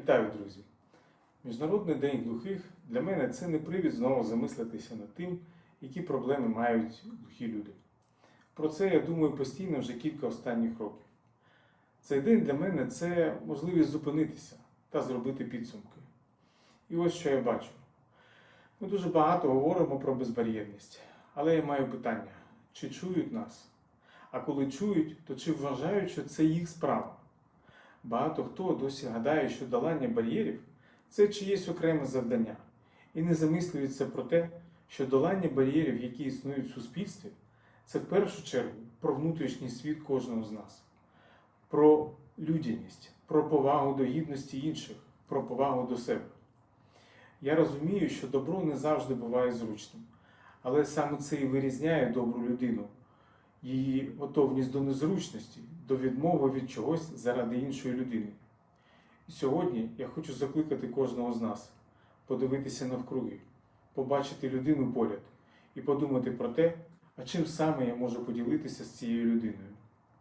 Вітаю, друзі! Міжнародний день глухих для мене це не привід знову замислитися над тим, які проблеми мають глухі люди. Про це я думаю постійно вже кілька останніх років. Цей день для мене це можливість зупинитися та зробити підсумки. І ось що я бачу. Ми дуже багато говоримо про безбар'єрність, але я маю питання: чи чують нас? А коли чують, то чи вважають, що це їх справа? Багато хто досі гадає, що долання бар'єрів це чиєсь окреме завдання, і не замислюється про те, що долання бар'єрів, які існують в суспільстві, це в першу чергу про внутрішній світ кожного з нас, про людяність, про повагу до гідності інших, про повагу до себе. Я розумію, що добро не завжди буває зручним, але саме це і вирізняє добру людину, її готовність до незручності, до відмови від чогось заради іншої людини. І сьогодні я хочу закликати кожного з нас подивитися навкруги, побачити людину поряд і подумати про те, а чим саме я можу поділитися з цією людиною.